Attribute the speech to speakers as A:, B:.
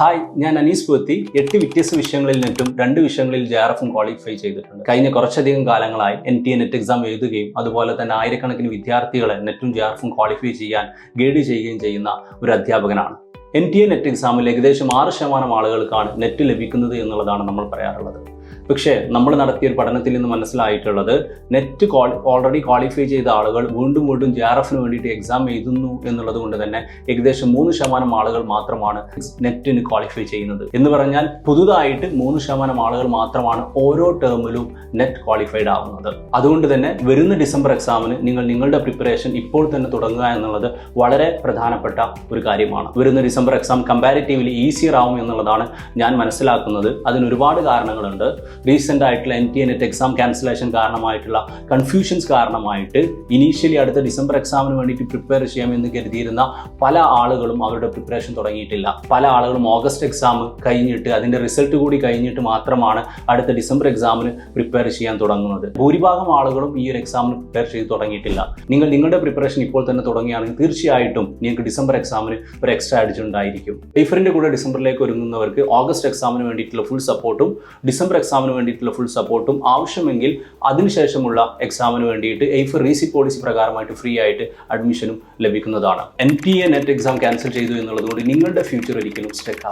A: Hi ഞാൻ അനീസ് പൂത്തി എട്ട് വ്യത്യസ്ത വിഷയങ്ങളിൽ നിന്നും രണ്ട് വിഷയങ്ങളിൽ ജെ ആർ എഫും ക്വാളിഫൈ ചെയ്തിട്ടുണ്ട്. കഴിഞ്ഞ കുറച്ചധികം കാലങ്ങളായി N T A NET exam എഴുതുകയും അതുപോലെ തന്നെ ആയിരക്കണക്കിന് വിദ്യാർത്ഥികളെ നെറ്റും ജെ ആർ എഫും ക്വാളിഫൈ ചെയ്യാൻ ഗൈഡ് ചെയ്യുകയും ചെയ്യുന്ന ഒരു അധ്യാപകനാണ്. എൻ ടി എ നെറ്റ് എക്സാമിൽ ഏകദേശം ആറ് ശതമാനം ആളുകൾക്കാണ് നെറ്റ് ലഭിക്കുന്നത് എന്നുള്ളതാണ് നമ്മൾ പറയാറുള്ളത്. പക്ഷേ നമ്മൾ നടത്തിയ ഒരു പഠനത്തിൽ നിന്ന് മനസ്സിലായിട്ടുള്ളത് നെറ്റ് ക്വാളി ഓൾറെഡി ക്വാളിഫൈ ചെയ്ത ആളുകൾ വീണ്ടും വീണ്ടും ജെ ആർ എഫിന് വേണ്ടിയിട്ട് എക്സാം എഴുതുന്നു എന്നുള്ളത് കൊണ്ട് തന്നെ ഏകദേശം മൂന്ന് ശതമാനം ആളുകൾ മാത്രമാണ് നെറ്റിന് ക്വാളിഫൈ ചെയ്യുന്നത്. എന്ന് പറഞ്ഞാൽ പുതുതായിട്ട് മൂന്ന് ശതമാനം ആളുകൾ മാത്രമാണ് ഓരോ ടേമിലും നെറ്റ് ക്വാളിഫൈഡ് ആവുന്നത്. അതുകൊണ്ട് തന്നെ വരുന്ന ഡിസംബർ എക്സാമിന് നിങ്ങൾ നിങ്ങളുടെ പ്രിപ്പറേഷൻ ഇപ്പോൾ തന്നെ തുടങ്ങുക എന്നുള്ളത് വളരെ പ്രധാനപ്പെട്ട ഒരു കാര്യമാണ്. വരുന്ന ഡിസംബർ എക്സാം കമ്പാരിറ്റീവ്ലി ഈസിയർ ആവും എന്നുള്ളതാണ് ഞാൻ മനസ്സിലാക്കുന്നത്. അതിന് ഒരുപാട് കാരണങ്ങളുണ്ട്. റീസെന്റ് ആയിട്ടുള്ള N T A NET exam cancellation കാരണമായിട്ടുള്ള confusions കാരണമായിട്ട് ഇനീഷ്യലി അടുത്ത ഡിസംബർ എക്സാമിന് വേണ്ടിയിട്ട് പ്രിപ്പയർ ചെയ്യാമെന്ന് കരുതിയിരുന്ന പല ആളുകളും അവരുടെ പ്രിപ്പറേഷൻ തുടങ്ങിയിട്ടില്ല. പല ആളുകളും ഓഗസ്റ്റ് എക്സാം കഴിഞ്ഞിട്ട് അതിന്റെ റിസൾട്ട് കൂടി കഴിഞ്ഞിട്ട് മാത്രമാണ് അടുത്ത ഡിസംബർ എക്സാമിന് പ്രിപ്പയർ ചെയ്യാൻ തുടങ്ങുന്നത്. ഭൂരിഭാഗം ആളുകളും ഈ ഒരു എക്സാമിന് പ്രിപ്പയർ ചെയ്ത് തുടങ്ങിയിട്ടില്ല. നിങ്ങൾ നിങ്ങളുടെ പ്രിപ്പറേഷൻ ഇപ്പോൾ തന്നെ തുടങ്ങുകയാണെങ്കിൽ തീർച്ചയായിട്ടും നിങ്ങൾക്ക് ഡിസംബർ എക്സാമിന് ഒരു എക്സ്ട്രാ അഡിഷൻ ഉണ്ടായിരിക്കും. പേപ്പറിന്റെ കൂടെ ഡിസംബറിലേക്ക് ഒരുങ്ങുന്നവർക്ക് ഓഗസ്റ്റ് എക്സാമിന് വേണ്ടിയിട്ടുള്ള ഫുൾ സപ്പോർട്ടും ഡിസംബർ എക്സാമിന് വേണ്ടിയിട്ടുള്ള ഫുൾ സപ്പോർട്ടും ആവശ്യമെങ്കിൽ അതിനുശേഷമുള്ള എക്സാമിന് വേണ്ടിയിട്ട് എയ്ഫ് റീസി പോളിസി പ്രകാരമായിട്ട് ഫ്രീ ആയിട്ട് അഡ്മിഷനും ലഭിക്കുന്നതാണ്. N A NET exam cancel ചെയ്തു എന്നുള്ളതുകൊണ്ട് നിങ്ങളുടെ ഫ്യൂച്ചർ ഒരിക്കലും സ്റ്റെക്ക്